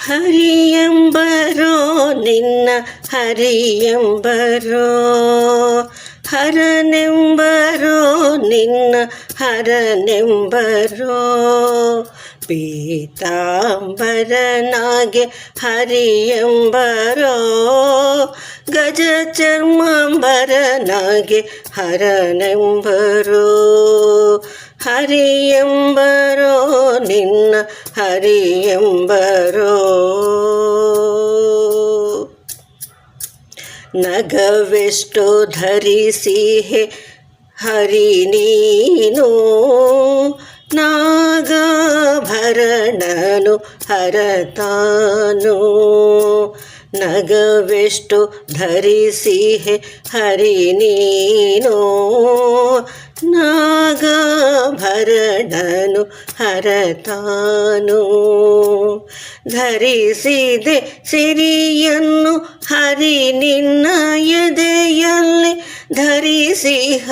ಹರಿಯಂಬರೋ ನಿನ್ನ ಹರಿಯಂಬರೋ ಹರನೆಂಬರೋ ನಿನ್ನ ಹರನೆಂಬರೋ ಪೀತಾಂಬರನಾಗೆ ಹರಿಯಂಬರೋ ಗಜ ಚರ್ಮಾಂಬರನಾಗೆ ಹರನೆಂಬರೋ ಹರಿಯಂಬರೋ ನಿನ್ನ ಹರಿ ಹರಿಯಂಬರೋ. ನಗವೆಷ್ಟು ಧರಿಸಿ ಹೆ ಹರಿ ನೀನು. ನಾಗಾಭರಣನು ಹರತಾನು. ನಗವೆಷ್ಟು ಧರಿಸಿ ಹೆ ಹರಿ ನೀನು. ನಾಗಾಭರಣನು ಹರತಾನು. ಧರಿಸಿದೆ ಸಿರಿಯನ್ನು ಹರಿ ನಿನ್ನ ಎದೆಯಲ್ಲಿ. ಧರಿಸಿಹ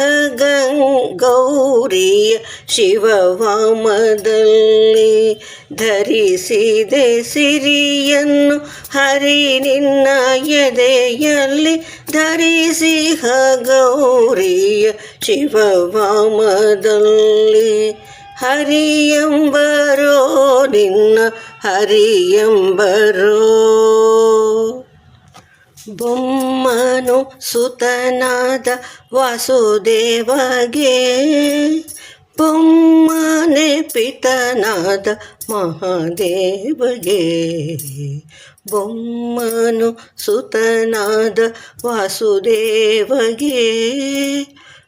ಗೌರಿಯ ಶಿವವಾಮದಲ್ಲಿ. ಧರಿಸಿದೆ ಸಿರಿಯನ್ನು ಹರಿ ನಿನ್ನ ಎದೆಯಲ್ಲಿ. ಧರಿಸಿಹ ಗೌರಿಯ ಶಿವವಾಮದಲ್ಲಿ ಹರಿಯಂಬರೋ ನಿನ್ನ ಹರಿಯಂಬರೋ. ಬೊಮ್ಮನು ಸುತನಾದ ವಾಸುದೇವಗೆ ಬೊಮ್ಮನೆ ಪಿತನಾದ ಮಹಾದೇವಗೆ. ಬೊಮ್ಮನು ಸುತನಾದ ವಾಸುದೇವಗೆ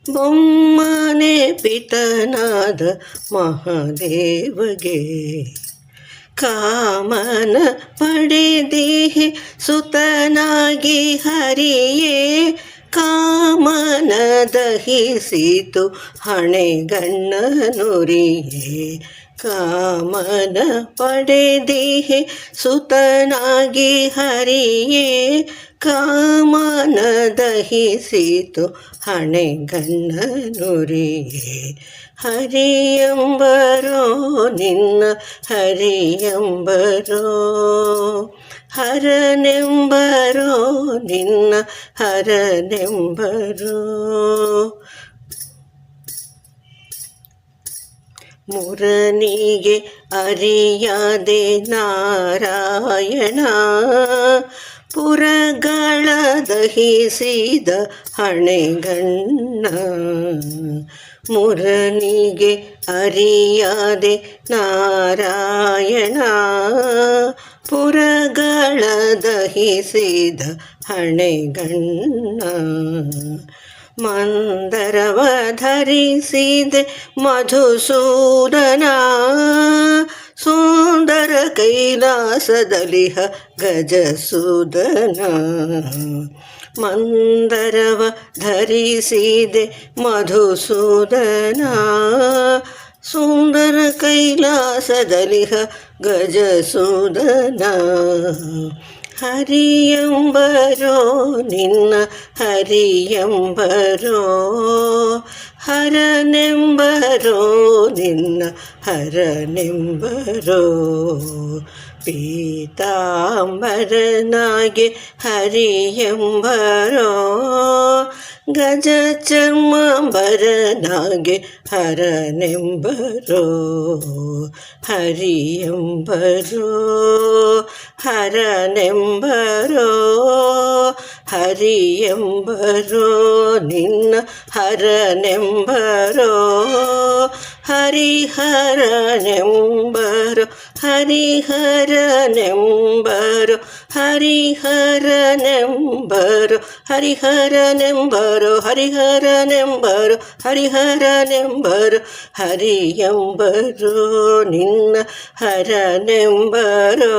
ಬೊಮ್ಮನೆ ಪಿತನಾದ ಮಹಾದೇವಗೆ. ಕಾಮನ ಪಡೆದಿಹೆ ಸುತನಾಗಿ ಹರಿಯೇ ಕಾಮನ ದಹಿಸಿತು ಹಣೆಗಣ್ಣನುರಿಯೇ. ಕಾಮನ ಪಡೆದಿಹೆ ಸುತನಾಗಿ ಹರಿಯೇ ಕಾಮನ ದಹಿಸಿತು ಹಣೆಗನ್ನನುರಿಯೇ. ಹರಿಯಂಬರೋ ನಿನ್ನ ಹರಿಯಂಬರೋ ಹರನೆಂಬರೋ ನಿನ್ನ ಹರನೆಂಬರೋ. ಮುರನಿಗೆ ಅರಿಯದೆ ನಾರಾಯಣ. ಪುರಗಳ ದಹಿಸಿದ ಹಣೆಗಣ್ಣ. ಮುರನಿಗೆ ಅರಿಯದೆ ನಾರಾಯಣ. ಪುರಗಳ ದಹಿಸಿದ ಹಣೆಗಣ್ಣ. ಮಂದರವ ಧರಿಸಿದೆ ಮಧುಸೂದನ ಸುಂದರ ಕೈಲಾಸದಲಿಹ ಗಜಸೂದನ ಮಂದರವ ಧರಿಸಿದೆ ಮಧುಸೂದನ ಸುಂದರ ಕೈಲಾಸದಲಿಹ ಗಜಸೂದನ ಹರಿಯಂಬರೋ ನಿನ್ನ ಹರಿಯಂಬರೋ ಹರನೆಂಬರೋ ನಿನ್ನ ಹರನೆಂಬರೋ ಪೀತಾಂಬರನಾಗೆ ಹರಿಯಂಬರೋ ಗಜ ಚರ್ಮಾಂಬರನಾಗೆ ಹರನೆಂಬರೋ ಹರಿಯಂಬರೋ ಹರನೆಂಬರೋ ಹರಿಯಂಬರೋ ನಿನ್ನ ಹರನೆಂಬರೋ ಹರಿಹರನೆಂಬರೋ ಹರಿಹರನೆಂಬರೋ ಹರಿಹರನೆಂಬರೋ ಹರಿಹರನೆಂಬರೋ ಹರಿಹರನೆಂಬರೋ ಹರಿ ಎಂಬರೋ ನಿನ್ನ ಹರನೆಂಬರೋ.